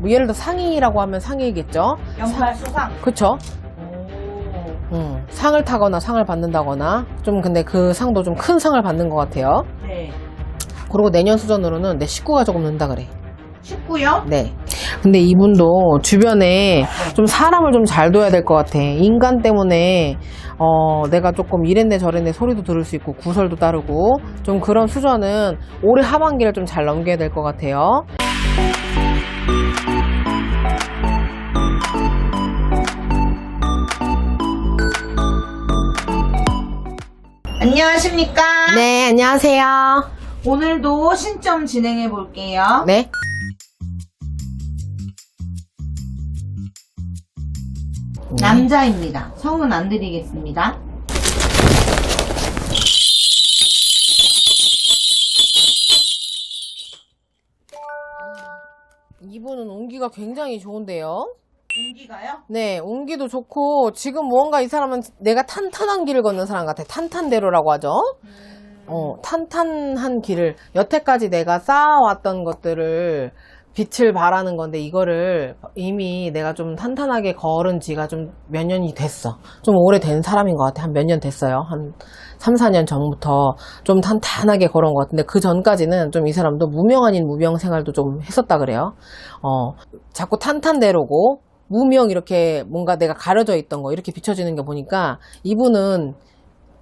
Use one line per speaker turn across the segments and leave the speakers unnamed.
뭐 예를 들어 상이라고 하면 상이겠죠.
연말 수상.
그쵸?
오.
음, 상을 타거나 상을 받는다거나 좀 근데 그 상도 좀 큰 상을 받는 것 같아요.
네.
그리고 내년 수전으로는 내 식구가 조금 는다 그래.
쉽고요.
네. 근데 이분도 주변에 좀 사람을 좀 잘 둬야 될 것 같아. 인간 때문에, 어, 내가 조금 이랬네 저랬네 소리도 들을 수 있고 구설도 따르고 좀 그런 수전은 올해 하반기를 좀 잘 넘겨야 될 것 같아요.
안녕하십니까?
네, 안녕하세요.
오늘도 신점 진행해 볼게요.
네.
남자입니다. 성은 안 드리겠습니다.
이분은 온기가 굉장히 좋은데요.
공기가요?
네, 온기도 좋고, 지금 무언가 이 사람은 내가 탄탄한 길을 걷는 사람 같아. 탄탄대로라고 하죠. 어, 탄탄한 길을, 여태까지 내가 쌓아왔던 것들을 빛을 발하는 건데, 이거를 이미 내가 좀 탄탄하게 걸은 지가 좀 몇 년이 됐어. 좀 오래된 사람인 것 같아. 한 몇 년 됐어요. 한 3, 4년 전부터 좀 탄탄하게 걸어온 것 같은데, 그 전까지는 좀 이 사람도 무명 아닌 무명 생활도 좀 했었다 그래요. 어, 자꾸 탄탄대로고, 무명 이렇게 뭔가 내가 가려져 있던 거 이렇게 비춰지는 게 보니까 이분은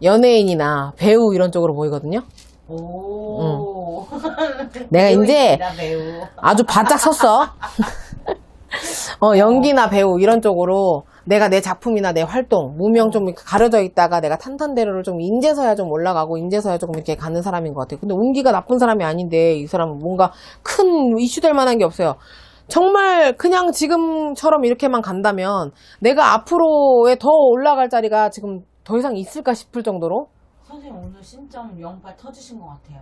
연예인이나 배우 이런 쪽으로 보이거든요.
오.
내가 이제. 아주 바짝 섰어. 어, 연기나 배우 이런 쪽으로 내가 내 작품이나 내 활동, 무명 좀 가려져 있다가 내가 탄탄대로를 좀 인제서야 좀 올라가고 인제서야 조금 이렇게 가는 사람인 것 같아요. 근데 운기가 나쁜 사람이 아닌데 이 사람은 뭔가 큰 이슈 될 만한 게 없어요. 정말 그냥 지금처럼 이렇게만 간다면 내가 앞으로에 더 올라갈 자리가 지금 더 이상 있을까 싶을 정도로
선생님 오늘 신점 영팔 터지신 것 같아요.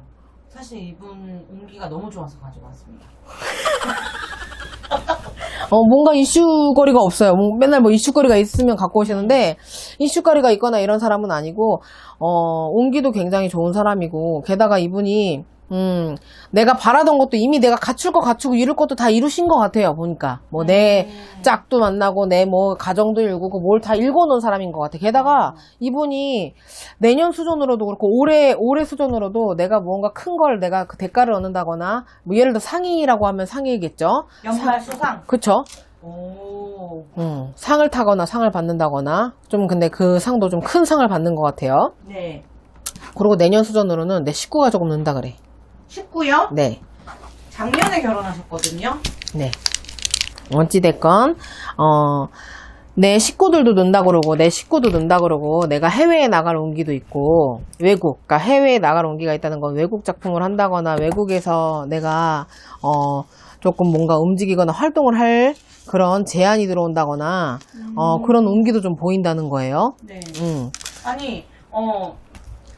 사실 이분 온기가 너무 좋아서 가지고 왔습니다.
어, 뭔가 이슈거리가 없어요. 뭐 맨날 뭐 이슈거리가 있으면 갖고 오시는데, 이슈거리가 있거나 이런 사람은 아니고, 어, 온기도 굉장히 좋은 사람이고, 게다가 이분이, 음, 내가 바라던 것도 이미 내가 갖출 거 갖추고 이룰 것도 다 이루신 것 같아요, 보니까. 뭐, 내 짝도 만나고, 내 뭐, 가정도 일구고, 뭘다 읽어놓은 사람인 것 같아. 게다가, 이분이 내년 수준으로도 그렇고, 올해, 올해 수준으로도 내가 뭔가 큰 걸 내가 그 대가를 얻는다거나, 뭐, 예를 들어 상이라고 하면 상이겠죠?
연말 수상.
그쵸?
오.
음, 상을 타거나 상을 받는다거나 좀 근데 그 상도 좀 큰 상을 받는 것 같아요.
네.
그리고 내년 수전으로는 내 식구가 조금 는다 그래.
쉽고요.
네,
작년에 결혼하셨거든요.
네. 어찌됐건 어, 내 식구들도 는다 그러고 내 식구도 는다 그러고 내가 해외에 나갈 온기도 있고 외국, 그러니까 해외에 나갈 온기가 있다는 건 외국 작품을 한다거나 외국에서 내가 어 조금 뭔가 움직이거나 활동을 할 그런 제안이 들어온다거나 어 그런 온기도 좀 보인다는 거예요.
네.
음.
아니, 어,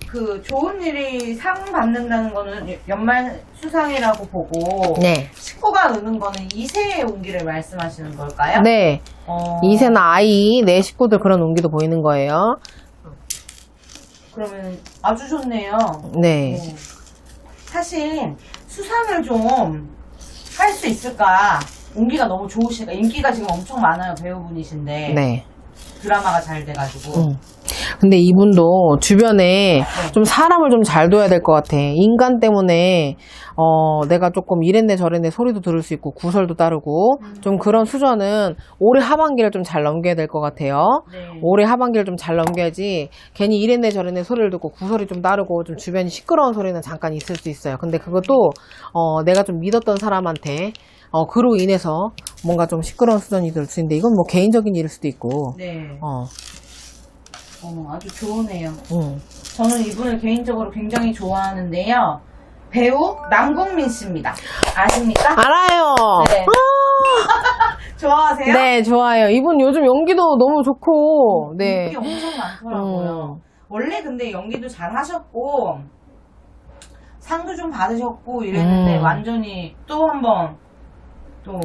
그 좋은 일이 상 받는다는 거는 연말 수상이라고 보고
네.
식구가 느는 거는 이세의 온기를 말씀하시는 걸까요?
네.
어,
이세나 아이, 내 식구들 그런 온기도 보이는 거예요.
그러면 아주 좋네요.
네.
네. 사실 수상을 좀 할 수 있을까? 온기가 너무 좋으시니까 인기가 지금 엄청 많아요 배우분이신데
네.
드라마가 잘 돼가지고
음. 근데 이분도 주변에 좀 사람을 좀 잘 둬야 될 것 같아. 인간 때문에, 어, 내가 조금 이랬네 저랬네 소리도 들을 수 있고 구설도 따르고 좀 그런 수저는 올해 하반기를 좀 잘 넘겨야 될 것 같아요.
네.
올해 하반기를 좀 잘 넘겨야지 괜히 이랬네 저랬네 소리를 듣고 구설이 좀 따르고 좀 주변이 시끄러운 소리는 잠깐 있을 수 있어요. 근데 그것도 어, 내가 좀 믿었던 사람한테 어, 그로 인해서 뭔가 좀 시끄러운 수전이 될 수 있는데 이건 뭐 개인적인 일일 수도 있고
네.
어,
어, 아주 좋으네요.
음.
저는 이분을 개인적으로 굉장히 좋아하는데요. 배우 남궁민 씨입니다. 아십니까?
알아요.
네. 좋아하세요?
네, 좋아요. 이분 요즘 연기도 너무 좋고, 네.
인기 엄청 많더라고요.
음.
원래 근데 연기도 잘 하셨고 상도 좀 받으셨고 이랬는데
음.
완전히 또 한번 또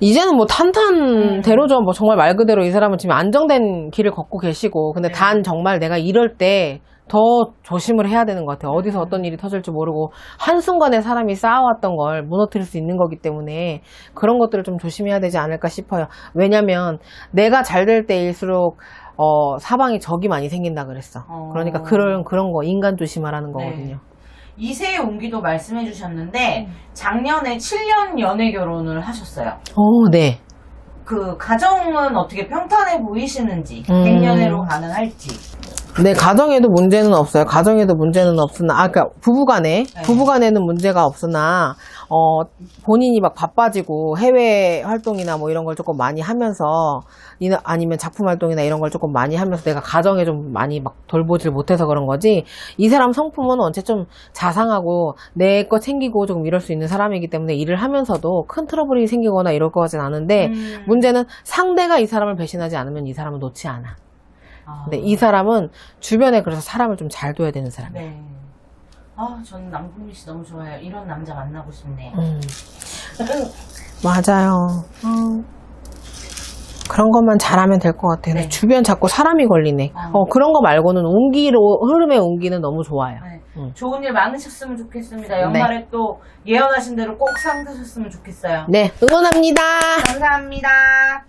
이제는 뭐 탄탄대로죠.
음.
뭐 정말 말 그대로 이 사람은 지금 안정된 길을 걷고 계시고, 근데
네.
단 정말 내가 이럴 때 더 조심을 해야 되는 것 같아요. 어디서 어떤 일이 터질지 모르고 한순간에 사람이 쌓아왔던 걸 무너뜨릴 수 있는 거기 때문에 그런 것들을 좀 조심해야 되지 않을까 싶어요. 왜냐면 내가 잘 될 때일수록 어, 사방에 적이 많이 생긴다 그랬어.
어.
그러니까 그런, 그런 거, 인간 조심하라는
네.
거거든요.
이세의 온기도 말씀해 주셨는데 작년에 7년 연애 결혼을 하셨어요.
오, 네.
그 가정은 어떻게 평탄해 보이시는지
음.
100년애로 가능할지
네, 가정에도 문제는 없어요. 가정에도 문제는 없으나, 아, 그니까, 부부간에,
네.
부부간에는 문제가 없으나, 어, 본인이 막 바빠지고 해외 활동이나 뭐 이런 걸 조금 많이 하면서, 이나- 아니면 작품 활동이나 이런 걸 조금 많이 하면서 내가 가정에 좀 많이 막 돌보질 못해서 그런 거지, 이 사람 성품은 언제 좀 자상하고, 내 거 챙기고 조금 이럴 수 있는 사람이기 때문에 일을 하면서도 큰 트러블이 생기거나 이럴 것 같진 않은데,
음.
문제는 상대가 이 사람을 배신하지 않으면 이 사람은 놓지 않아.
아.
근데 이 사람은 주변에 그래서 사람을 좀 잘 둬야 되는 사람이에요.
네. 아, 저는 남궁미 씨 너무 좋아해요. 이런 남자 만나고 싶네요.
음. 맞아요. 어. 그런 것만 잘하면 될 것 같아요.
네.
주변 자꾸 사람이 걸리네.
어.
어, 그런 거 말고는 운기로, 흐름의 운기는 너무 좋아요.
네.
음.
좋은 일 많으셨으면 좋겠습니다. 연말에 또 예언하신 대로 꼭 상되셨으면 좋겠어요.
네, 응원합니다.
감사합니다.